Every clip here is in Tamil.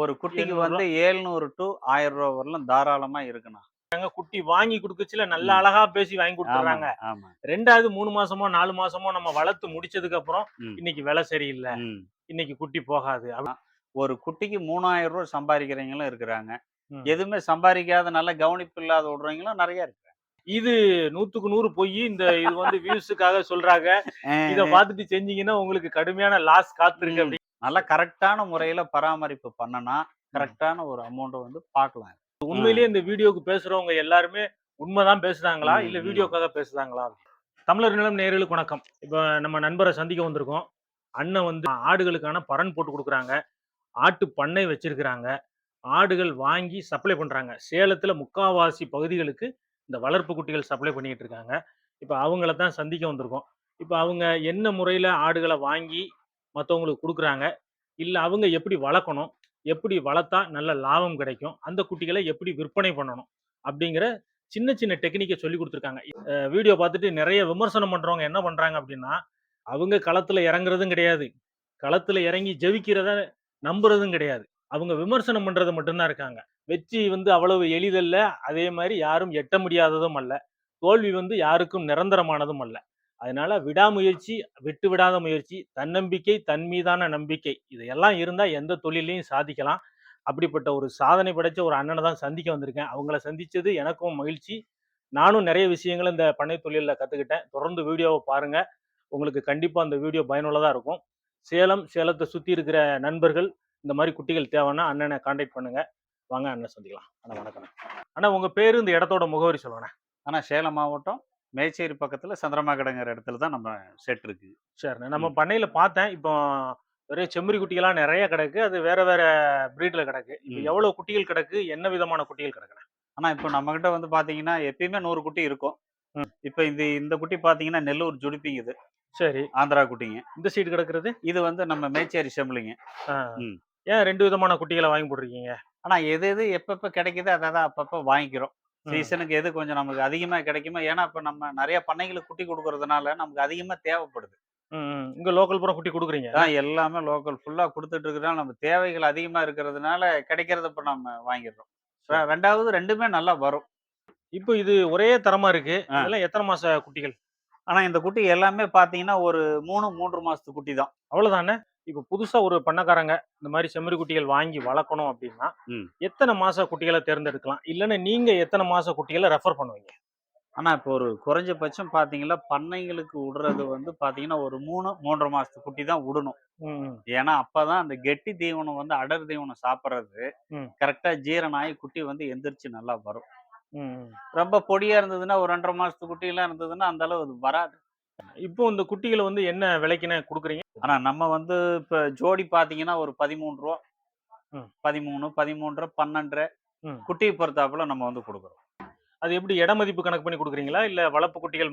ஒரு குட்டிக்கு 700 வந்து ஏழ்நூறு டு ஆயிரம் ரூபா வரலாம் தாராளமா இருக்குண்ணா. குட்டி வாங்கி குடுக்கச்சுல நல்ல. அழகா பேசி வாங்கி கொடுத்துறாங்க. ரெண்டாவது மூணு மாசமோ நாலு மாசமோ நம்ம வளர்த்து முடிச்சதுக்கு அப்புறம். இன்னைக்கு விலை சரியில்லை. இன்னைக்கு குட்டி போகாது. ஒரு குட்டிக்கு மூணாயிரம் ரூபாய் சம்பாதிக்கிறவங்களும் இருக்கிறாங்க. எதுவுமே சம்பாதிக்காத நல்ல கவனிப்பு இல்லாத விடுறவங்களும் நிறைய இருக்கு இது நூத்துக்கு நூறு பொய். இந்த இது வந்து வியூஸுக்காக சொல்றாங்க. இத பார்த்துட்டு செஞ்சீங்கன்னா உங்களுக்கு கடுமையான லாஸ் காத்திருக்கு நல்ல கரெக்டான முறையில பராமரிப்பு பண்ணனா கரெக்டான ஒரு அமௌண்ட் வந்து பார்க்கலாம் உண்மையிலேயே இந்த வீடியோக்கு பேசுறவங்க எல்லாருமே உண்மைதான் பேசுறாங்களா? இல்ல. வீடியோக்காக பேசுறாங்களா? தமிழர் நிலம் நேயர்களுக்கு வணக்கம். இப்ப நம்ம நண்பரை சந்திக்க வந்திருக்கோம். அண்ணன் வந்து ஆடுகளுக்கான பரன் போட்டு கொடுக்குறாங்க. ஆட்டு பண்ணை வச்சிருக்கிறாங்க. ஆடுகள் வாங்கி சப்ளை பண்றாங்க. சேலத்துல முக்காவாசி பகுதிகளுக்கு இந்த வளர்ப்பு குட்டிகள் சப்ளை பண்ணிட்டு இருக்காங்க. இப்ப அவங்கள தான் சந்திக்க வந்திருக்கோம். இப்ப அவங்க என்ன முறையில ஆடுகளை வாங்கி மற்றவங்களுக்கு கொடுக்குறாங்க. இல்லை அவங்க எப்படி வளர்க்கணும்? எப்படி வளர்த்தா நல்ல லாபம் கிடைக்கும்? அந்த குட்டிகளை எப்படி விற்பனை பண்ணணும்? அப்படிங்கிற சின்ன சின்ன டெக்னிக்கை சொல்லி கொடுத்துருக்காங்க. வீடியோ பார்த்துட்டு நிறைய விமர்சனம் பண்ணுறவங்க என்ன பண்ணுறாங்க அப்படின்னா அவங்க களத்தில் இறங்குறதும் கிடையாது. களத்தில் இறங்கி ஜெயிக்கிறத நம்புறதும் கிடையாது. அவங்க விமர்சனம் பண்ணுறது மட்டும்தான் இருக்காங்க. வெற்றி வந்து அவ்வளவு எளிதல்ல. அதே மாதிரி யாரும் எட்ட முடியாததும் அல்ல. தோல்வி வந்து யாருக்கும் நிரந்தரமானதும் அல்ல. அதனால விடாமுயற்சி விட்டு விடாத முயற்சி தன்னம்பிக்கை தன் மீதான நம்பிக்கை. இதையெல்லாம் இருந்தால் எந்த தொழிலையும் சாதிக்கலாம். அப்படிப்பட்ட ஒரு சாதனை படைச்ச ஒரு அண்ணனை தான் சந்திக்க வந்திருக்கேன். அவங்கள சந்தித்தது எனக்கும் மகிழ்ச்சி. நானும் நிறைய விஷயங்களை இந்த பண்ணை தொழிலில் கற்றுக்கிட்டேன் தொடர்ந்து வீடியோவை பாருங்கள் உங்களுக்கு கண்டிப்பாக அந்த வீடியோ பயனுள்ளதாக இருக்கும். சேலம் சேலத்தை சுற்றி இருக்கிற நண்பர்கள் இந்த மாதிரி குட்டிகள் தேவைன்னா அண்ணனை காண்டாக்ட் பண்ணுங்கள் வாங்க அண்ணன் சந்திக்கலாம். அண்ணா வணக்கம் அண்ணா உங்கள் பேரு இந்த இடத்தோட முகவரி சொல்லுங்கண்ணே. அண்ணா சேலம் மாவட்டம் மேச்சேரி பக்கத்துல சந்திரமாகடங்கிற இடத்துல தான் நம்ம செட் இருக்கு. சரிண்ணே. நம்ம பண்ணையில பார்த்தேன். இப்போ ஒரே செம்மறி குட்டிகள்லாம் நிறைய கிடக்கு. அது வேற வேற பிரீட்ல கிடக்கு. இப்போ ம். எவ்வளவு குட்டிகள் கிடக்கு? என்ன விதமான குட்டிகள் கிடக்குண்ணே? ஆனா இப்போ நம்ம கிட்ட வந்து பாத்தீங்கன்னா எப்பயுமே நூறு குட்டி இருக்கும். இப்போ இந்த இந்த குட்டி பாத்தீங்கன்னா நெல்லூர் ஜுடிப்பிங்க இது சரி. ஆந்திரா குட்டிங்க. இந்த சைடு கிடக்குறது? இது வந்து நம்ம மேச்சேரி செம்பிளிங்க. ம். ஏன் ரெண்டு விதமான குட்டிகளை வாங்கி போட்டிருக்கீங்க? ஆனா எது எது எப்பப்ப கிடைக்குதோ அதை தான் அப்பப்ப வாங்கிக்கிறோம். சீசனுக்கு எது கொஞ்சம் நமக்கு அதிகமா கிடைக்குமோ ஏன்னா இப்ப நம்ம நிறைய பண்ணைகளுக்கு குட்டி கொடுக்கறதுனால நமக்கு அதிகமா தேவைப்படுது. இங்க லோக்கல் புறம் குட்டி கொடுக்குறீங்க. எல்லாமே லோக்கல் ஃபுல்லா கொடுத்துட்டு இருக்கிறனால நம்ம தேவைகள் அதிகமா இருக்கிறதுனால கிடைக்கிறத இப்ப நம்ம வாங்கிடுறோம். ரெண்டாவது ரெண்டுமே நல்லா வரும். இப்போ இது ஒரே தரமா இருக்கு. ஆ. இதெல்லாம் எத்தனை மாச குட்டிகள்? ஆனா இந்த குட்டி எல்லாமே பாத்தீங்கன்னா ஒரு மூணு மூன்று மாசத்து குட்டி தான். அவ்வளவுதானே? இப்போ புதுசா ஒரு பண்ணக்காரங்க இந்த மாதிரி செம்மறி குட்டிகள் வாங்கி வளர்க்கணும் அப்படின்னா. எத்தனை மாச குட்டிகளை தேர்ந்தெடுக்கலாம் இல்லைன்னா நீங்க எத்தனை மாச குட்டிகளை ரெஃபர் பண்ணுவீங்க ஆனா இப்போ ஒரு குறைஞ்சபட்சம் பாத்தீங்கன்னா பண்ணைங்களுக்கு விடுறது வந்து பாத்தீங்கன்னா ஒரு மூணு மூன்றரை மாசத்து குட்டி தான் விடணும். ஏன்னா அப்பதான் அந்த கெட்டி தீவனம் வந்து அடர் தீவனம் சாப்பிட்றது. கரெக்டா ஜீரணம் ஆகி குட்டி வந்து எந்திரிச்சு நல்லா வரும். ரொம்ப பொடியா இருந்ததுன்னா ஒரு ரெண்டரை மாசத்து குட்டி எல்லாம் இருந்ததுன்னா அந்த அளவு அது வராது இப்போ இந்த குட்டிகளை வந்து என்ன விலைக்குன்னு கொடுக்குறீங்க ஆனா நம்ம வந்து இப்ப ஜோடி பாத்தீங்கன்னா ஒரு பதிமூணு ரூபா. பதிமூணு பதிமூன்றரை பன்னெண்டரை ம். குட்டியை பொறுத்தாப்புல நம்ம வந்து கொடுக்குறோம் அது எப்படி இட மதிப்பு கணக்கு பண்ணி கொடுக்குறீங்களா இல்ல வளர்ப்பு குட்டிகள்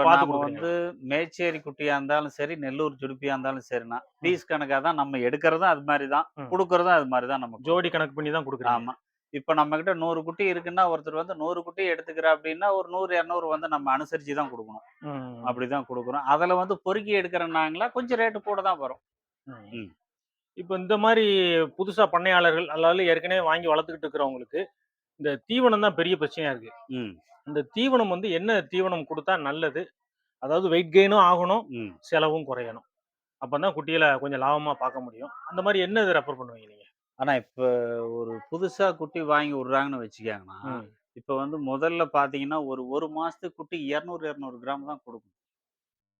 பார்த்து வந்து மேச்சேரி குட்டியா இருந்தாலும் சரி நெல்லூர் ஜுடிப்பியா இருந்தாலும் சரிண்ணா பீஸ் கணக்கா தான் நம்ம எடுக்கிறதும் அது மாதிரி தான். கொடுக்கறதும் அது மாதிரி தான் நம்ம ஜோடி கணக்கு பண்ணி தான் கொடுக்குறீங்க ஆமா இப்ப நம்ம கிட்ட நூறு குட்டி இருக்குன்னா ஒருத்தர் வந்து நூறு குட்டி எடுத்துக்கிற அப்படின்னா ஒரு நூறு இரநூறு வந்து நம்ம அனுசரிச்சு தான் கொடுக்கணும் அப்படிதான் கொடுக்குறோம். அதுல வந்து பொறுக்கி எடுக்கிறனாங்களா கொஞ்சம் ரேட்டு கூட தான் வரும். இப்போ இந்த மாதிரி புதுசா பண்ணையாளர்கள் அதாவது ஏற்கனவே வாங்கி வளர்த்துக்கிட்டு இருக்கிறவங்களுக்கு இந்த தீவனம் தான் பெரிய பிரச்சனையா இருக்கு. ம். இந்த தீவனம் வந்து என்ன தீவனம் கொடுத்தா நல்லது? அதாவது வெயிட் கெயினும் ஆகணும் செலவும் குறையணும். அப்பதான் குட்டிகளை கொஞ்சம் லாபமா பார்க்க முடியும். அந்த மாதிரி என்ன ரெஃபர் பண்ணுவீங்க நீங்க? ஆனா இப்ப ஒரு புதுசா குட்டி வாங்கி விடுறாங்கன்னு வச்சுக்கோங்கண்ணா. இப்ப வந்து முதல்ல பாத்தீங்கன்னா ஒரு ஒரு மாசத்துக்கு குட்டி இரநூறு இரநூறு கிராம் தான் கொடுக்கும்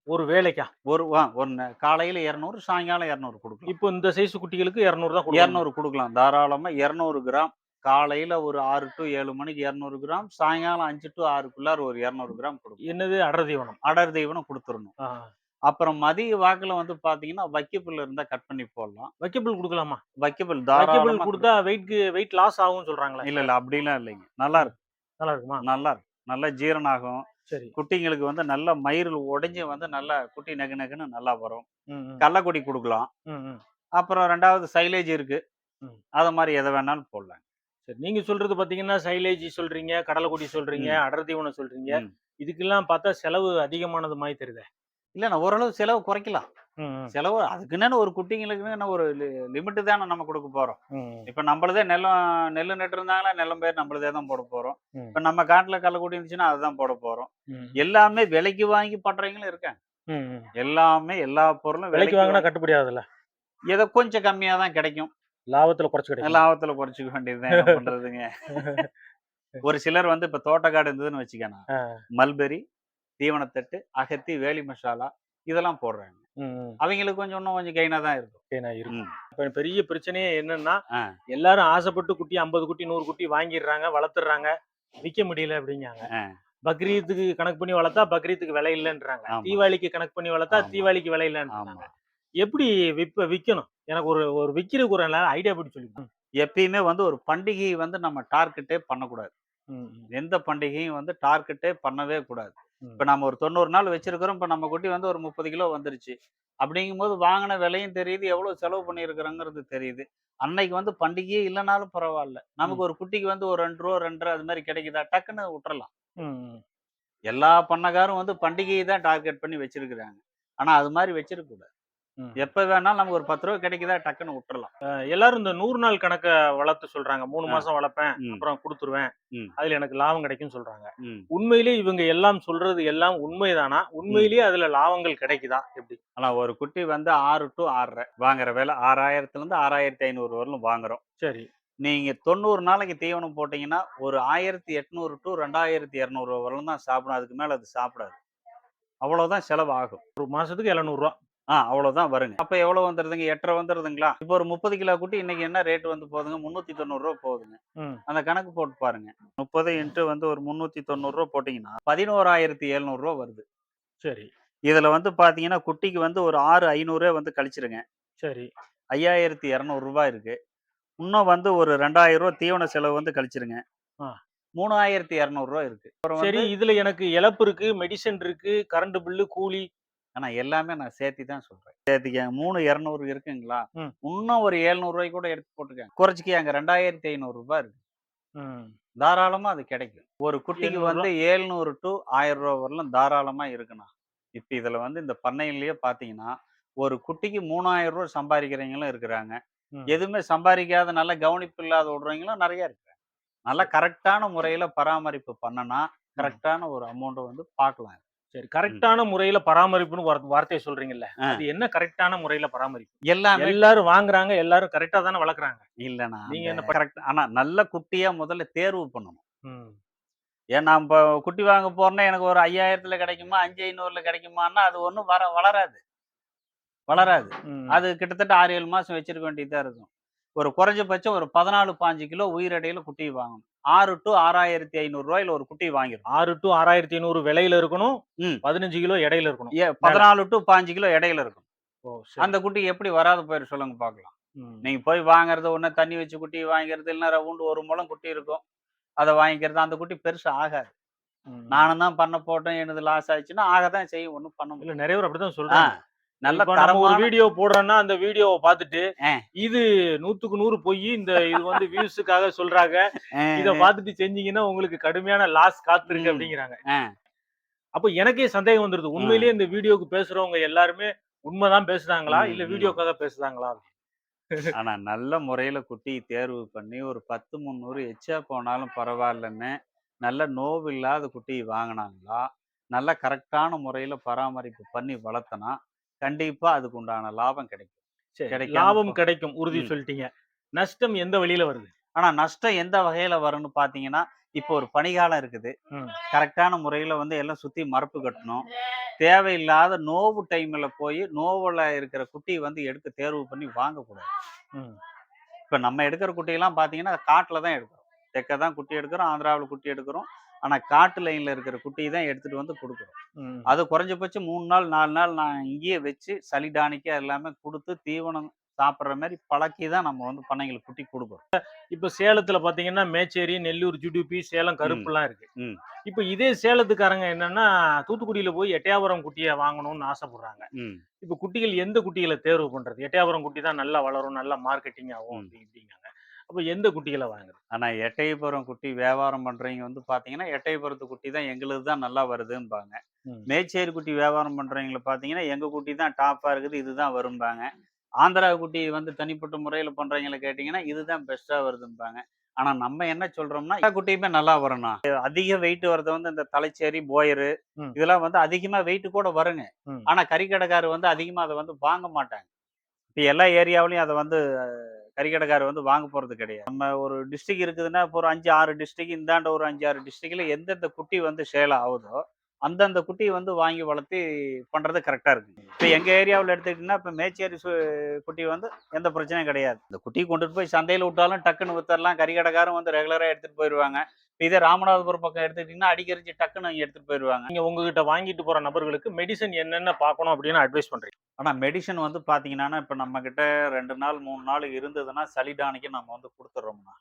ஒரு வேலைக்கா? ஒரு வா ஒரு நே- காலையில இரநூறு சாயங்காலம் இரநூறு கொடுக்கலாம். இப்போ இந்த சைஸ் குட்டிகளுக்கு இரநூறு தான் கொடுக்கணும். இரநூறு கொடுக்கலாம். தாராளமா இரநூறு கிராம். காலையில ஒரு ஆறு டு ஏழு மணிக்கு இரநூறு கிராம். சாயங்காலம் அஞ்சு டு ஆறுக்குள்ளார ஒரு இரநூறு கிராம் கொடுக்கும் என்னது? அடர் தீவனம். அடர் தீவனம் கொடுத்துடணும் ஆ. அப்புறம் மதிய வாக்குல வந்து பாத்தீங்கன்னா வைக்கப்புல் இருந்தா கட் பண்ணி போடலாம். வைக்கபிள் கொடுக்கலாமா? வைக்கப்புல் தாராளமா கொடுத்தா வெயிட் வெயிட் லாஸ் ஆகும் சொல்றாங்களே. இல்ல இல்ல அப்படிலாம் இல்லைங்க. நல்லா இருக்கு. நல்லா இருக்குமா? நல்லா இருக்கு. நல்லா ஜீரணம் ஆகும் சரி. குட்டிங்களுக்கு வந்து நல்ல மயிர் உடைஞ்சு வந்து நல்லா குட்டி நகு நகுன்னு நல்லா வரும். கள்ளக்குடி கொடுக்கலாம். அப்புறம் ரெண்டாவது சைலேஜ் இருக்கு. அத மாதிரி எதை வேணாலும் போடலாம். சரி நீங்க சொல்றது பாத்தீங்கன்னா சைலேஜ் சொல்றீங்க கடலைக்குடி சொல்றீங்க அடர் தீவனம் சொல்றீங்க. இதுக்கெல்லாம் பார்த்தா செலவு அதிகமானது மாதிரி தெரியுது. இல்ல நான் ஓரளவு செலவு குறைக்கலாம். செலவு அதுக்குன்னு ஒரு குட்டிங்களுக்குன்னு ஒரு லிமிட்டு தானே நம்ம கொடுக்க போறோம். இப்ப நம்மளதே நெல்லம் நெல் நட்டு இருந்தாங்களா நெல்லம் பேர் நம்மளதே தான் போட போறோம். இப்ப நம்ம காட்டுல கள்ளக்குடி இருந்துச்சுன்னா அதுதான் போட போறோம். எல்லாமே விலைக்கு வாங்கி பண்றவங்களும் இருக்காங்க. எல்லாமே எல்லா பொருளும் விலைக்கு வாங்கினா கட்டுப்படி ஆகுதுல்ல? ஏதோ கொஞ்சம் கம்மியா தான் கிடைக்கும். லாபத்துல குறைச்சு கிடைக்கும். லாபத்துல குறைச்சிக்க வேண்டியதுதான். என்ன பண்றதுங்க? ஒரு சிலர் வந்து இப்ப தோட்டக்காடு இருந்ததுன்னு வச்சுக்கணும். மல்பெரி தீவனத்தட்டு அகத்தி வேலி மசாலா இதெல்லாம் போடுறாங்க. அவங்களுக்கு கொஞ்சம் இன்னும் கொஞ்சம் கைனா தான் இருக்கும் ஓகே, நான் இருக்கு ம். இப்ப பெரிய பிரச்சனையே என்னன்னா. எல்லாரும் ஆசைப்பட்டு குட்டி ஐம்பது குட்டி நூறு குட்டி வாங்கிடுறாங்க வளர்த்துறாங்க விற்க முடியல அப்படிங்காங்க. பக்ரீத்துக்கு கணக்கு பண்ணி வளர்த்தா பக்ரீத்துக்கு விலை இல்லைன்றாங்க. தீபாவளிக்கு கணக்கு பண்ணி வளர்த்தா. தீபாவளிக்கு விலை இல்லைன்றாங்க எப்படி விப்ப விற்கணும் எனக்கு ஒரு ஒரு விற்கிறதுக்கு ஒரு ஐடியா படி சொல்லி எப்பயுமே வந்து ஒரு பண்டிகையை வந்து நம்ம டார்கெட்டே பண்ணக்கூடாது எந்த பண்டிகையும் வந்து டார்கெட்டே பண்ணவே கூடாது. இப்ப நம்ம ஒரு தொண்ணூறு நாள் வச்சிருக்கிறோம் இப்ப நம்ம குட்டி வந்து ஒரு முப்பது கிலோ வந்துருச்சு. அப்படிங்கும்போது வாங்கின விலையும் தெரியுது எவ்வளவு செலவு பண்ணியிருக்கிறோங்கிறது தெரியுது. அன்னைக்கு வந்து பண்டிகையே இல்லைனாலும் பரவாயில்ல. நமக்கு ஒரு குட்டிக்கு வந்து ஒரு ரெண்டு ரூபா ரெண்டரை அது மாதிரி கிடைக்குதா? டக்குன்னு விட்டுறலாம். எல்லா பண்ணக்காரும் வந்து பண்டிகையை தான் டார்கெட் பண்ணி வச்சிருக்கிறாங்க. ஆனா அது மாதிரி வச்சிருக்க கூடாது. எப்ப வேணாலும் நமக்கு ஒரு பத்து ரூபா கிடைக்குதா டக்குன்னு விட்டுறலாம். எல்லாரும் இந்த நூறு நாள் கணக்க வளர்த்து சொல்றாங்க. மூணு. மாசம் வளர்ப்பேன். அப்புறம் கொடுத்துருவேன். அதுல எனக்கு லாபம் கிடைக்கும்னு சொல்றாங்க. உண்மையிலேயே இவங்க எல்லாம் சொல்றது எல்லாம் உண்மைதானா? உண்மையிலேயே அதுல லாபங்கள் கிடைக்குதா? எப்படி? ஆனா ஒரு குட்டி வந்து ஆறு டு ஆறரை வாங்குற விலை ஆறாயிரத்துல இருந்து ஆறாயிரத்தி ஐநூறு வரலும் வாங்குறோம். சரி. நீங்க தொண்ணூறு நாளைக்கு தீவனம் போட்டீங்கன்னா ஒரு ஆயிரத்தி எட்நூறு டு ரெண்டாயிரத்தி இரநூறு வரலும் தான் சாப்பிடும் அதுக்கு மேல அது சாப்பிடாது. அவ்வளவுதான் செலவு ஆகும் ஒரு மாசத்துக்கு எழுநூறு ரூபா ஆ அவ்வளவுதான் வருங்க. அப்ப எவ்வளவு வந்துருதுங்க? எட்டரை வந்துருதுங்களா? இப்போ ஒரு முப்பது கிலோ குட்டி இன்னைக்கு என்ன ரேட் வந்து போகுதுங்க? முன்னூத்தி தொண்ணூறு ரூபா போகுதுங்க. அந்த கணக்கு போட்டு பாருங்க. முப்பது இன்ட்டு வந்து ஒரு முன்னூத்தி தொண்ணூறு ரூபா போட்டீங்கன்னா பதினோராயிரத்தி எழுநூறு ரூபா வருது. சரி. இதுல வந்து பாத்தீங்கன்னா குட்டிக்கு வந்து ஒரு ஆறு ஐநூறு வந்து கழிச்சிருங்க. சரி. ஐயாயிரத்தி இரநூறு ரூபாய் இருக்கு. இன்னும் வந்து ஒரு ரெண்டாயிரம் ரூபாய் தீவன செலவு வந்து கழிச்சிருங்க. மூணாயிரத்தி இரநூறு ரூபாய் இருக்கு. சரி இதுல எனக்கு இழப்பு இருக்கு மெடிசன் இருக்கு கரண்ட் பில்லு கூலி ஆனா எல்லாமே நான் சேர்த்தி தான் சொல்றேன். சேர்த்திக்க மூணு இரநூறு இருக்குங்களா. இன்னும் ஒரு எழுநூறு ரூபாய் கூட எடுத்து போட்டுக்கங்க குறைச்சிக்க அங்க ரெண்டாயிரத்தி ஐநூறு ரூபாய் இருக்கு. தாராளமா அது கிடைக்கும். ஒரு குட்டிக்கு 700 வந்து ஏழ்நூறு டு ஆயிரம் ரூபாய் வரலாம் தாராளமா இருக்குண்ணா. இப்ப இதுல வந்து இந்த பண்ணையிலேயே பாத்தீங்கன்னா ஒரு குட்டிக்கு மூணாயிரம் ரூபாய் சம்பாதிக்கிறவங்களும் இருக்கிறாங்க. எதுவுமே சம்பாதிக்காத நல்ல கவனிப்பு இல்லாத விடுறவங்களும் நிறைய இருக்கிறாங்க. நல்ல கரெக்டான முறையில பராமரிப்பு பண்ணனா கரெக்டான ஒரு அமௌண்ட் வந்து பார்க்கலாம் சரி. கரெக்டான முறையில பராமரிப்புன்னு வார்த்தை- வார்த்தையை சொல்றீங்கல்ல. அது என்ன கரெக்டான முறையில பராமரிப்பு? எல்லாமே எல்லாரும் வாங்குறாங்க எல்லாரும் கரெக்டா தானே வளர்க்குறாங்க. இல்லைண்ணா நீங்க என்ன கரெக்ட் ஆனா நல்ல குட்டியா முதல்ல தேர்வு பண்ணணும். ஏன் நான் இப்போ குட்டி வாங்க போறேன்னா எனக்கு ஒரு ஐயாயிரத்துல கிடைக்குமா அஞ்சு ஐநூறுல கிடைக்குமான்னா அது ஒன்றும் வர வளராது. வளராது. அது கிட்டத்தட்ட ஆறு ஏழு மாசம் வச்சிருக்க வேண்டியதா இருக்கும். ஒரு குறைஞ்சபட்சம் ஒரு பதினாலு பாஞ்சு கிலோ உயிரடையில குட்டி வாங்கணும். ஆறு டு ஆறாயிரத்தி ஐநூறு ரூபாயில ஒரு குட்டி வாங்கிடும் ஆறு டு ஆறாயிரத்தி ஐநூறு விலையில இருக்கணும். பதினஞ்சு கிலோ இடையில இருக்கணும். பதினாலு டு பாஞ்சு கிலோ இடையில இருக்கும். அந்த குட்டி எப்படி வராது போயிரு சொல்லுங்க பார்க்கலாம் ம். நீங்க போய் வாங்குறது ஒண்ணு தண்ணி வச்சு குட்டி வாங்கிக்கிறது இல்லைன்னா ரவுண்டு ஒரு முளம் குட்டி இருக்கும். அதை வாங்கிக்கிறது அந்த குட்டி பெருசு ஆகாது. நானும் தான் பண்ண போட்டேன் எனது லாஸ் ஆயிடுச்சுன்னா ஆகதான் செய்யும் ஒன்றும் பண்ண முடியும் இல்ல நிறைய பேர் அப்படிதான் ஆ, சொல்றாங்க. நல்ல நம்ம ஒரு வீடியோ போடுறோம்னா அந்த வீடியோவை பார்த்துட்டு. இது நூத்துக்கு நூறு போய் இந்த இது வந்து வியூஸுக்காக சொல்றாங்க இத பார்த்துட்டு செஞ்சீங்கன்னா உங்களுக்கு கடுமையான லாஸ் காத்திருக்கு ம். அப்படிங்கிறாங்க. அப்ப எனக்கே சந்தேகம் வந்துருது உண்மையிலேயே இந்த வீடியோக்கு பேசுறவங்க எல்லாருமே உண்மைதான் பேசுறாங்களா இல்ல. வீடியோக்காக பேசுறாங்களா ஆனா நல்ல முறையில குட்டி தேர்வு பண்ணி ஒரு பத்து முந்நூறு எச்சா போனாலும் பரவாயில்லன்னு நல்ல நோவு இல்லாத குட்டி வாங்கினாங்களா நல்ல கரெக்டான முறையில பராமரிப்பு பண்ணி வளர்த்தனா கண்டிப்பா அதுக்கு உண்டான லாபம் கிடைக்கும். லாபம் கிடைக்கும். உறுதி. சொல்லிட்டீங்க. நஷ்டம் எந்த வழியில வருது? ஆனா நஷ்டம் எந்த வகையில வரும்னு பாத்தீங்கன்னா இப்போ ஒரு பனிகாலம் இருக்குது. கரெக்டான முறையில வந்து எல்லாம் சுத்தி மரப்பு கட்டணும். தேவையில்லாத நோவு டைம்ல போய் நோவுல இருக்கிற குட்டி வந்து எடுக்க தேர்வு பண்ணி வாங்கக்கூடாது. இப்ப நம்ம எடுக்கிற குட்டியெல்லாம் பாத்தீங்கன்னா காட்டுல தான் எடுக்கிறோம். தெற்க தான் குட்டி எடுக்கிறோம் ஆந்திராவில் குட்டி எடுக்கிறோம். ஆனா காட்டு லைன்ல இருக்கிற குட்டியை தான் எடுத்துட்டு வந்து கொடுக்குறோம். அது குறைஞ்சபட்சம் மூணு நாள் நாலு நாள் நான் இங்கேயே வச்சு சளி டானிக்கு எல்லாமே கொடுத்து தீவனம் சாப்பிட்ற மாதிரி பழக்கி தான் நம்ம வந்து பண்ணைங்களுக்கு குட்டி கொடுக்குறோம் இப்ப சேலத்துல பாத்தீங்கன்னா மேச்சேரி நெல்லூர் ஜுடுப்பி சேலம் கருப்புலாம் இருக்கு. இப்ப இதே சேலத்துக்காரங்க என்னன்னா தூத்துக்குடியில போய் எட்டயாபுரம் குட்டியை வாங்கணும்னு ஆசைப்படுறாங்க. இப்ப குட்டிகள் எந்த குட்டிகளை தேர்வு பண்றது எட்டயாபுரம் குட்டி தான் நல்லா வளரும் நல்லா மார்க்கெட்டிங் ஆகும் ம். அப்ப எந்த குட்டிகளை வாங்குறது? ஆனா எட்டயபுரம் குட்டி வியாபாரம் பண்றவங்க வந்து பாத்தீங்கன்னா எட்டயபுரத்து குட்டி தான் எங்களுக்கு தான் நல்லா வருதும்பாங்க. ம். மேச்சேரி குட்டி வியாபாரம் பண்றவங்கள பாத்தீங்கன்னா எங்க குட்டி தான் டாப்பா இருக்குது இதுதான் வரும்பாங்க. ஆந்திரா குட்டி வந்து தனிப்பட்ட முறையில பண்றவங்கள கேட்டீங்கன்னா இதுதான் பெஸ்டா வருதும்பாங்க. ஆனா நம்ம என்ன சொல்றோம்னா எல்லா குட்டியுமே நல்லா வரணும். அதிக வெயிட் வரது வந்து இந்த தலைச்சேரி போயரு. இதெல்லாம் வந்து அதிகமா வெயிட் கூட வருங்க. ஆனா கறிக்கடைக்காரர் வந்து அதிகமா அதை வந்து வாங்க மாட்டாங்க. இப்ப எல்லா ஏரியாவிலயும் அதை வந்து கறிக்கடைக்காரர் வந்து வாங்க போகிறது கிடையாது. நம்ம ஒரு டிஸ்ட்ரிக் இருக்குதுன்னா இப்போ ஒரு அஞ்சு ஆறு டிஸ்ட்ரிக் இந்தாண்ட ஒரு அஞ்சு ஆறு டிஸ்ட்ரிக்டில் எந்தெந்த குட்டி வந்து சேல் ஆகுதோ அந்தந்த குட்டியை வந்து வாங்கி வளர்த்தி பண்ணுறது கரெக்டாக இருக்குது இப்போ எங்கள் ஏரியாவில் எடுத்துக்கிட்டிங்கன்னா இப்போ மேச்சேரி சு- குட்டி வந்து எந்த பிரச்சனையும் கிடையாது. இந்த குட்டியை கொண்டுட்டு போய் சந்தையில் விட்டாலும் டக்குன்னு வித்தரலாம். கறிக்கடைக்காரும் வந்து ரெகுலராக எடுத்துகிட்டு போயிடுவாங்க இதே ராமநாதபுரம் பக்கம் எடுத்துக்கிட்டீங்கன்னா அடிக்கரிச்சு டக்குன்னு அவங்க எடுத்துட்டு போயிடுவாங்க நீங்க உங்ககிட்ட வாங்கிட்டு போற நபர்களுக்கு மெடிசன் என்னென்ன பார்க்கணும் அப்படின்னு அட்வைஸ் பண்றீங்க? ஆனா மெடிசன் வந்து பாத்தீங்கன்னா இப்ப நம்ம கிட்ட ரெண்டு நாள் மூணு நாள் இருந்ததுன்னா சளிடானிக்கு நம்ம வந்து கொடுத்துட்றோம்னா.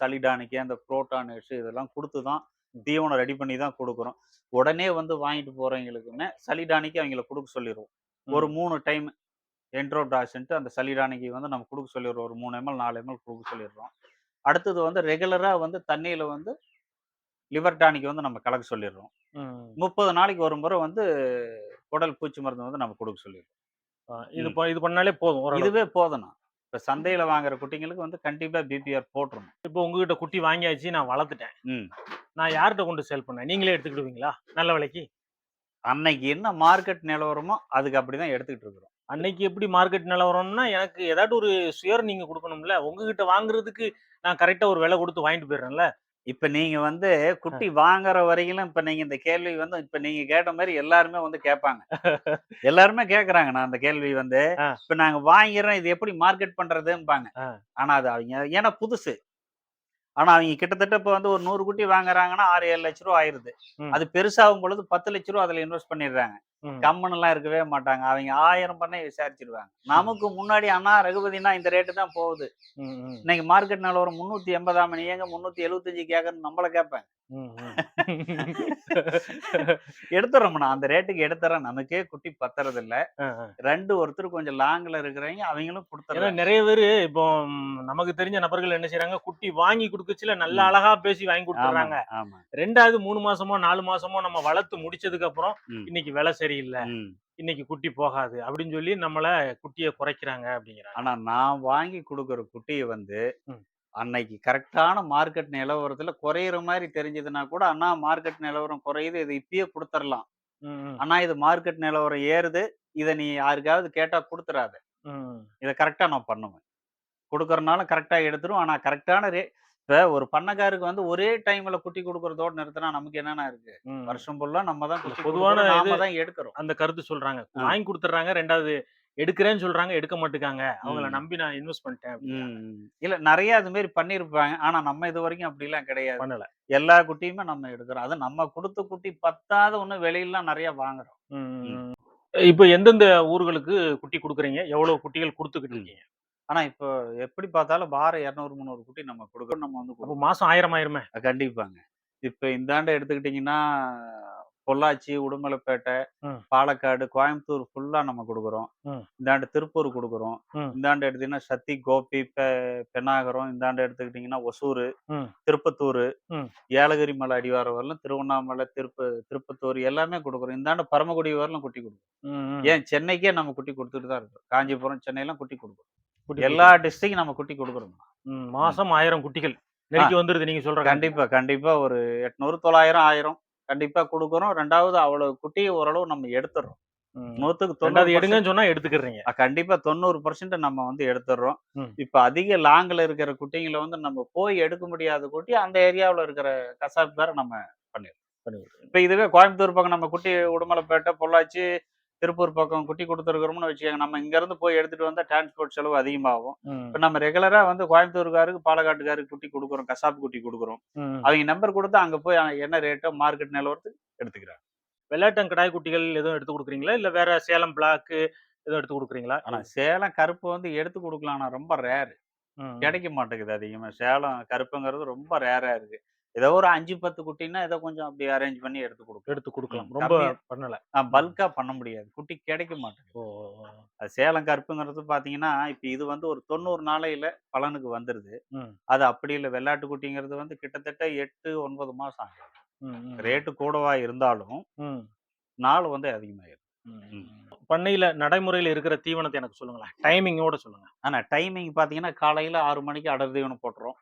சளிடானிக்கு அந்த புரோட்டானிஸ் இதெல்லாம் கொடுத்து தான் தீவனம் ரெடி பண்ணி தான் கொடுக்குறோம். உடனே வந்து வாங்கிட்டு போறவங்களுக்குமே சளிடானிக்கு அவங்கள கொடுக்க சொல்லிடுவோம் ஒரு மூணு டைம் என்ட்ரோடாஸ்ன்ட்டு அந்த சளிடானிக்கு வந்து நம்ம கொடுக்க சொல்லிடுறோம் ஒரு மூணு எம்எல் நாலு எம்எல் கொடுக்க சொல்லிடுறோம் அடுத்தது வந்து ரெகுலரா வந்து தண்ணியில வந்து லிவர் டானிக் வந்து நம்ம கலக்க சொல்லிடுறோம். முப்பது நாளைக்கு ஒரு முறை வந்து குடல் பூச்சி மருந்து வந்து நம்ம கொடுக்க சொல்லிடுறோம் இது இது பண்ணாலே போதும். இதுவே போதும்ண்ணா. இப்ப சந்தையில வாங்குற குட்டிங்களுக்கு வந்து கண்டிப்பா பிபிஆர் போட்டுருணும் இப்போ உங்ககிட்ட குட்டி வாங்கியாச்சு நான் வளர்த்துட்டேன். ம். நான் யார்கிட்ட கொண்டு சேல் பண்ணேன்? நீங்களே எடுத்துக்கிடுவீங்களா? நல்ல விலைக்கு? அன்னைக்கு என்ன மார்க்கெட் நிலவரமோ அதுக்கு அப்படிதான் எடுத்துக்கிட்டு இருக்கிறோம். அன்னைக்கு எப்படி மார்க்கெட் நிலவரம்னா எனக்கு ஏதாட்டும் ஒரு சுயர் நீங்க கொடுக்கணும்ல. உங்ககிட்ட வாங்குறதுக்கு நான் கரெக்டா ஒரு விலை கொடுத்து வாங்கிட்டு போயிடுறேன்ல. இப்ப நீங்க வந்து குட்டி வாங்குற வரையிலும் இப்ப நீங்க இந்த கேள்வி வந்து இப்ப நீங்க கேட்ட மாதிரி எல்லாருமே வந்து கேட்பாங்க. எல்லாருமே கேக்குறாங்க நான் அந்த கேள்வி வந்து. இப்ப நாங்க வாங்கிறோம். இது எப்படி மார்க்கெட் பண்றதும்பாங்க. ஆனா அது அவங்க ஏன்னா புதுசு. ஆனா அவங்க கிட்டத்தட்ட இப்ப வந்து ஒரு நூறு குட்டி வாங்குறாங்கன்னா ஆறு ஏழு லட்ச ரூபா ஆயிருது. அது பெருசாகும் பொழுது பத்து லட்ச ரூபா அதுல இன்வெஸ்ட் பண்ணிடுறாங்க. கம்மன் எல்லாம் இருக்கவே மாட்டாங்க. அவங்க ஆயிரம் பண்ணை விசாரிச்சிருவாங்க. நமக்கு முன்னாடி அண்ணா ரகுபதினா இந்த ரேட்டு தான் போகுது. இன்னைக்கு மார்க்கெட் நிலவரம் முன்னூத்தி எண்பதாம் மணி ஏங்க முன்னூத்தி எழுபத்தஞ்சு கேட்கறன்னு நம்மள கேட்பேன். எடுத்துறோம்னா அந்த ரேட்டுக்கு எடுத்துறோம் நமக்கே குட்டி பத்துறது இல்ல. ரெண்டு ஒருத்தர் கொஞ்சம் லாங்ல இருக்கிறவங்க அவங்களும் கொடுத்துறாங்க நிறைய பேரு இப்போ நமக்கு தெரிஞ்ச நபர்கள் என்ன செய்றாங்க? குட்டி வாங்கி கொடுக்கச்சுல நல்ல. அழகா பேசி வாங்கி கொடுத்துறாங்க ரெண்டாவது மூணு மாசமோ நாலு மாசமோ நம்ம வளர்த்து முடிச்சதுக்கு அப்புறம். இன்னைக்கு விலை சரியில்லை. இன்னைக்கு குட்டி போகாது. அப்படின்னு சொல்லி நம்மள குட்டியை குறைக்கிறாங்க அப்படிங்கிறாங்க. ஆனா நான் வாங்கி கொடுக்குற குட்டியை வந்து. அன்னைக்கு கரெக்டான மார்க்கெட் நிலவரத்துல குறையிற மாதிரி தெரிஞ்சதுன்னா கூட அண்ணா மார்க்கெட் நிலவரம் குறையுது இது இப்பயே கொடுத்துடலாம் அண்ணா இது மார்க்கெட் நிலவரம் ஏறுது இதை நீ யாருக்காவது கேட்டா கொடுத்துறாத. இதை கரெக்டாக நான் பண்ணுவேன். கொடுக்கறனால கரெக்டாக எடுத்துரும். ஆனால் கரெக்டான ரே இப்போ ஒரு பண்ணக்காருக்கு வந்து ஒரே டைம்ல குட்டி கொடுக்கறதோட நிறுத்தினா நமக்கு என்னென்ன இருக்கு. வருஷம் ஃபுல்லா நம்ம தான் பொதுவான பொதுவான நாம இது- தான் எடுக்கிறோம். அந்த கருத்து சொல்றாங்க. வாங்கி கொடுத்துறாங்க ரெண்டாவது எடுக்கிறேன்னு சொல்றாங்க எடுக்க மாட்டுக்காங்க. அவங்கள. நம்பி நான் இன்வெஸ்ட் பண்ணிட்டேன். இல்ல நிறைய அது மாதிரி பண்ணியிருப்பாங்க. ஆனா நம்ம இது வரைக்கும் அப்படிலாம் கிடையாது. பண்ணல. எல்லா குட்டியுமே நம்ம எடுக்கிறோம். அது நம்ம கொடுத்த குட்டி பத்தாத ஒண்ணு வெளியிலாம் நிறைய வாங்குறோம். இப்போ எந்தெந்த ஊர்களுக்கு குட்டி கொடுக்குறீங்க? எவ்வளவு குட்டிகள் கொடுத்துக்கிட்டு இருக்கீங்க? ஆனா இப்போ எப்படி பார்த்தாலும் வாரம் இரநூறு முந்நூறு குட்டி நம்ம கொடுக்குறோம் நம்ம வந்து. மாசம் ஆயிரம் ஆயிருமே கண்டிப்பாங்க இப்ப இந்தாண்ட எடுத்துக்கிட்டிங்கன்னா பொள்ளாச்சி உடுமலைப்பேட்டை. பாலக்காடு கோயம்புத்தூர் ஃபுல்லா நம்ம கொடுக்குறோம் ம். இந்தாண்டு திருப்பூர் கொடுக்குறோம் ம். இந்தாண்டு எடுத்தீங்கன்னா சத்தி கோபி பெ- பெண்ணாகரம் இந்தாண்டு எடுத்துக்கிட்டிங்கன்னா ஒசூர். திருப்பத்தூர். ஏலகிரி மலை அடிவாரம் வரலும் திருவண்ணாமலை திருப்ப திருப்பத்தூர் எல்லாமே கொடுக்குறோம் இந்தாண்டு பரமக்குடி வரலும் குட்டி கொடுக்குறோம். ஏன் சென்னைக்கே நம்ம குட்டி கொடுத்துட்டு தான் இருக்கோம் காஞ்சிபுரம் சென்னையெல்லாம் குட்டி கொடுக்குறோம் எல்லா டிஸ்ட்ரிக்டும் நம்ம குட்டி கொடுக்குறோம். மாசம் ஆயிரம் குட்டிகள். நெருக்கி வந்துருது நீங்க சொல்ற கண்டிப்பா கண்டிப்பா. ஒரு எட்நூறு தொள்ளாயிரம் ஆயிரம் கண்டிப்பா கொடுக்குறோம். ரெண்டாவது அவ்வளவு குட்டியை ஓரளவு நம்ம எடுத்துடுறோம் ம். நூத்துக்கு தொண்ணூறு எடுங்கன்னு சொன்னா எடுத்துக்கிறீங்க. கண்டிப்பா தொண்ணூறு பர்சன்ட் நம்ம வந்து எடுத்துடுறோம். இப்ப அதிக லாங்ல இருக்கிற குட்டிங்களை வந்து நம்ம போய் எடுக்க முடியாத குட்டி அந்த ஏரியாவுல இருக்கிற கசாப் பேரை நம்ம பண்ணிக்கிறீங்க. இப்ப இதுவே கோயம்புத்தூர் பக்கம் நம்ம குட்டி உடுமலைப்பேட்டை பொள்ளாச்சி திருப்பூர் பக்கம் குட்டி கொடுத்துருக்குறோம்னு வச்சுக்கோங்க. நம்ம இங்க இருந்து போய் எடுத்துட்டு வந்தா டிரான்ஸ்போர்ட் செலவு அதிகமாகும். இப்ப நம்ம ரெகுலரா வந்து கோயம்புத்தூர்காருக்கு பாலக்காட்டுக்காருக்கு குட்டி கொடுக்குறோம். கசாப்பு குட்டி கொடுக்குறோம். அவங்க நம்பர் கொடுத்து அங்க போய் என்ன ரேட்டோ மார்க்கெட் நிலவரத்துக்கு எடுத்துக்கிறாங்க. வெள்ளாட்டங்கடாய் குட்டிகள் எதுவும் எடுத்து கொடுக்குறீங்களா? இல்ல வேற சேலம் பிளாக் எதுவும் எடுத்து கொடுக்குறீங்களா? ஆனா சேலம் கருப்பு வந்து எடுத்து கொடுக்கலாம் ஆனா ரொம்ப ரேர். கிடைக்க மாட்டேங்குது அதிகமா. சேலம் கருப்புங்கிறது ரொம்ப ரேரா இருக்கு. ஏதோ ஒரு அஞ்சு பத்து குட்டின்னா ஏதோ கொஞ்சம் அப்படி அரேஞ்ச் பண்ணி எடுத்து கொடுக்கும் எடுத்து கொடுக்கலாம். ரொம்ப பண்ணல. பல்கா பண்ண முடியாது. குட்டி கிடைக்க மாட்டேங்குது. சேலம் கருப்புங்கிறது பாத்தீங்கன்னா இப்ப இது வந்து ஒரு தொண்ணூறு நாளையில பலனுக்கு வந்துருது. அது அப்படி இல்லை. வெள்ளாட்டு குட்டிங்கிறது வந்து கிட்டத்தட்ட எட்டு ஒன்பது மாசம் ஆகும் ரேட்டு கூடவா இருந்தாலும் நாள் வந்து அதிகமாயிரும். பண்ணையில நடைமுறையில இருக்கிற தீவனத்தை எனக்கு சொல்லுங்களேன். டைமிங்கோட சொல்லுங்க. ஆனா டைமிங் பாத்தீங்கன்னா காலையில ஆறு மணிக்கு அடர் தீவனம் போட்டுரும்.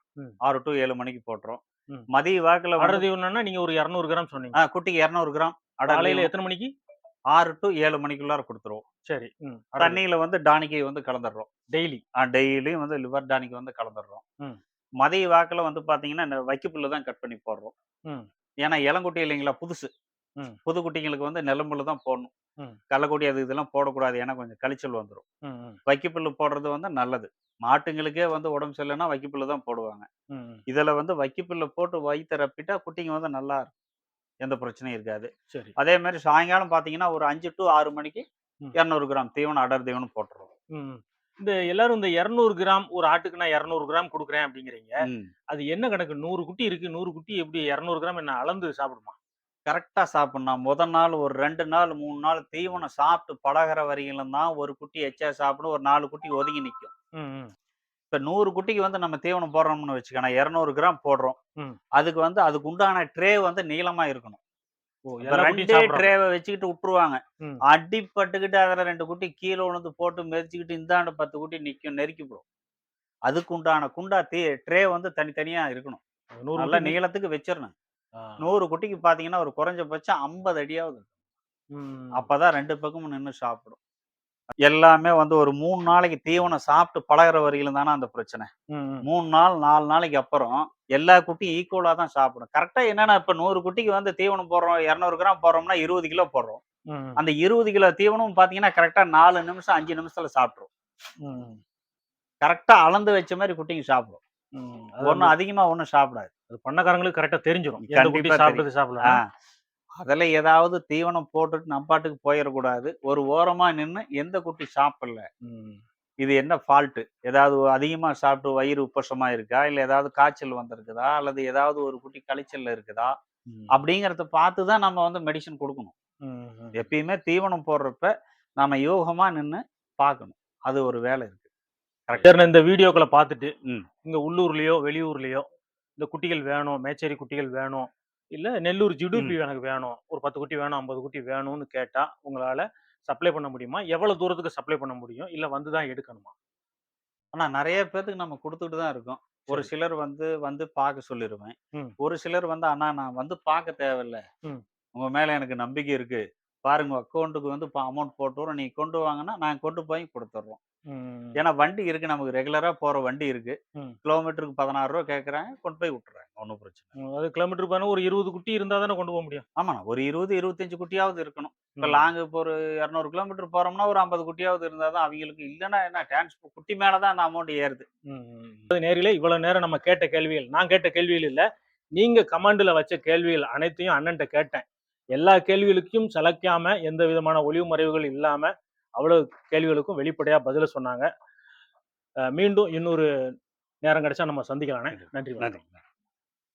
ஆறு டு ஏழு மணிக்கு போட்டுரும். மதிய வாக்குல அடர் வந்து- தீவனம்னா நீங்க ஒரு இரநூறு கிராம் சொன்னீங்க. குட்டிக்கு இரநூறு கிராம். காலையில எத்தனை மணிக்கு? ஆறு டு ஏழு மணிக்குள்ளார கொடுத்துருவோம். சரி தண்ணியில வந்து டானிக்கை வந்து கலந்துடுறோம் டெய்லி? டெய்லியும் வந்து லிவர் டானிக் வந்து கலந்துடுறோம். மதிய வாக்குல வந்து பாத்தீங்கன்னா இந்த வைக்கப்புல்லு தான் கட் பண்ணி போடுறோம். ஏன்னா இளங்குட்டி இல்லைங்களா புதுசு. புது குட்டிங்களுக்கு வந்து நிலம்புல தான் போடணும். ம். கள்ளக்குட்டி அது இதெல்லாம் போடக்கூடாது. ஏன்னா கொஞ்சம் கழிச்சல் வந்துடும் வைக்கப்புல்லு போடுறது வந்து நல்லது. மாட்டுங்களுக்கே வந்து உடம்பு சரியில்லைன்னா வைக்கப்புல்லு தான் போடுவாங்க. இதுல வந்து வைக்கப்புல்ல போட்டு வயிற்று ரப்பிட்டா குட்டிங்க வந்து நல்லா இருக்கும். எந்த பிரச்சனையும் இருக்காது. சரி. அதே மாதிரி சாயங்காலம் பாத்தீங்கன்னா ஒரு அஞ்சு டு ஆறு மணிக்கு. இரநூறு கிராம் தீவனம் அடர் தீவனம் போட்டுருவோம். இந்த எல்லாரும் இந்த இரநூறு கிராம் ஒரு ஆட்டுக்கு நான் இரநூறு கிராம் கொடுக்குறேன் அப்படிங்கிறீங்க. அது என்ன கணக்கு? நூறு குட்டி இருக்கு. நூறு குட்டி எப்படி இரநூறு கிராம் என்ன அளந்து சாப்பிடுமா? கரெக்டா சாப்பிடணும். முத நாள் ஒரு ரெண்டு நாள் மூணு நாள் தீவனம் சாப்பிட்டு பழகுற வரையிலும் தான் ஒரு குட்டி எச்சா சாப்பிடும் ஒரு நாலு குட்டி ஒதுங்கி நிற்கும். இப்ப நூறு குட்டிக்கு வந்து நம்ம தீவனம் போடுறோம்னு வச்சுக்கணும் இரநூறு கிராம் போடுறோம். அதுக்கு வந்து அதுக்கு உண்டான ட்ரே வந்து நீளமா இருக்கணும். ரெண்டே ட்ரேவை வச்சுக்கிட்டு விட்டுருவாங்க. அடிப்பட்டுக்கிட்டு அதுல ரெண்டு குட்டி கீழே விழுந்து போட்டு மெதிச்சுக்கிட்டு இந்தாண்ட பத்து குட்டி நிக்கும் நெருக்கிவிடும் அதுக்கு உண்டான குண்டா தீ ட்ரே வந்து தனித்தனியா இருக்கணும். நல்ல நீளத்துக்கு வச்சிடணும். நூறு குட்டிக்கு பாத்தீங்கன்னா ஒரு குறைஞ்சபட்சம் ஐம்பது அடியாவது. அப்பதான் ரெண்டு பக்கமும் நின்று சாப்பிடும். எல்லாமே வந்து ஒரு மூணு நாளைக்கு தீவனம் சாப்பிட்டு பழகுற வரையிலும் தானே அந்த பிரச்சனை. மூணு நாள் நாலு நாளைக்கு அப்புறம் எல்லா குட்டியும் ஈக்குவலா தான் சாப்பிடும். கரெக்டா என்னன்னா இப்ப நூறு குட்டிக்கு வந்து தீவனம் போடுறோம் இரநூறு கிராம் போடுறோம்னா இருபது கிலோ போடுறோம். அந்த இருபது கிலோ தீவனம் பாத்தீங்கன்னா கரெக்டா நாலு நிமிஷம் அஞ்சு நிமிஷத்துல சாப்பிட்ரும் ம். கரெக்டா அளந்து வச்ச மாதிரி குட்டிங்க சாப்பிடும். ஒன்றும் அதிகமா ஒன்றும் சாப்பிடாது. அது பண்ணக்காரங்களுக்கு கரெக்டா தெரிஞ்சிடும். சாப்பிடுறது சாப்பிடலாம். அதுல ஏதாவது தீவனம் போட்டுட்டு நம்ம பாட்டுக்கு போயிடக்கூடாது ஒரு ஓரமா நின்று எந்த குட்டி சாப்பிடல. இது என்ன ஃபால்ட்டு ஏதாவது அதிகமா சாப்பிட்டு வயிறு உப்பசமா இருக்கா? இல்ல ஏதாவது காய்ச்சல் வந்திருக்குதா? அல்லது ஏதாவது ஒரு குட்டி கழிச்சல்ல இருக்குதா. அப்படிங்கறத பார்த்து தான் நம்ம வந்து மெடிசன் கொடுக்கணும். எப்பயுமே தீவனம் போடுறப்ப நம்ம யோகமா நின்று பார்க்கணும். அது ஒரு வேலை இருக்கு. சரி நான் இந்த வீடியோக்களை பார்த்துட்டு. இங்க உள்ளூர்லயோ வெளியூர்லயோ இந்த குட்டிகள் வேணும் மேச்சேரி குட்டிகள் வேணும் இல்ல நெல்லூர் ஜிடுபி எனக்கு வேணும் ஒரு பத்து குட்டி வேணும் ஐம்பது குட்டி வேணும்னு கேட்டா உங்களால சப்ளை பண்ண முடியுமா? எவ்வளவு தூரத்துக்கு சப்ளை பண்ண முடியும்? இல்ல வந்து தான் எடுக்கணுமா? ஆனா நிறைய பேத்துக்கு நம்ம கொடுத்துட்டு தான் இருக்கோம். ஒரு. சிலர் வந்து வந்து பார்க்க சொல்லிடுவேன். ஒரு சிலர் வந்து அண்ணா நான் வந்து பார்க்க தேவையில்ல. ம். உங்க மேல எனக்கு நம்பிக்கை இருக்கு. பாருங்க அக்கௌண்ட்டுக்கு வந்து அமௌண்ட் போட்டுறோம் நீங்க கொண்டு வாங்கன்னா நான் கொண்டு போய் கொடுத்துட்றோம். ஏன்னா வண்டி இருக்கு. நமக்கு ரெகுலரா போற வண்டி இருக்கு. கிலோமீட்டருக்கு பதினாறு ரூபா கேட்கறாங்க கொண்டு போய் விட்டுறாங்க ஒன்றும் பிரச்சனை அது கிலோமீட்டர் பாருங்க ஒரு இருபது குட்டி இருந்தா தானே கொண்டு போக முடியும். ஆமாண்ணா. ஒரு இருபது இருபத்தஞ்சு குட்டியாவது இருக்கணும். இப்போ ம். லாங் இப்போ ஒரு இரநூறு கிலோமீட்டர் போறோம்னா ஒரு ஐம்பது குட்டியாவது இருந்தால் தான் அவங்களுக்கு இல்லைன்னா என்ன? டிரான்ஸ்போர்ட் குட்டி மேலே தான் அந்த அமௌண்ட் ஏறுது. நேரிலே இவ்வளவு நேரம் நம்ம கேட்ட கேள்விகள் நான் கேட்ட கேள்விகள் இல்ல. நீங்க கமாண்ட்ல வச்ச கேள்விகள் அனைத்தையும் அண்ணன்ட்ட கேட்டேன். எல்லா கேள்விகளுக்கும் சளைக்காம எந்த விதமான ஒளிவு மறைவுகள் இல்லாம அவ்வளவு கேள்விகளுக்கும் வெளிப்படையா பதில சொன்னாங்க. மீண்டும் இன்னொரு நேரம் கிடைச்சா நம்ம சந்திக்கலானே நன்றி வணக்கம். நன்றி.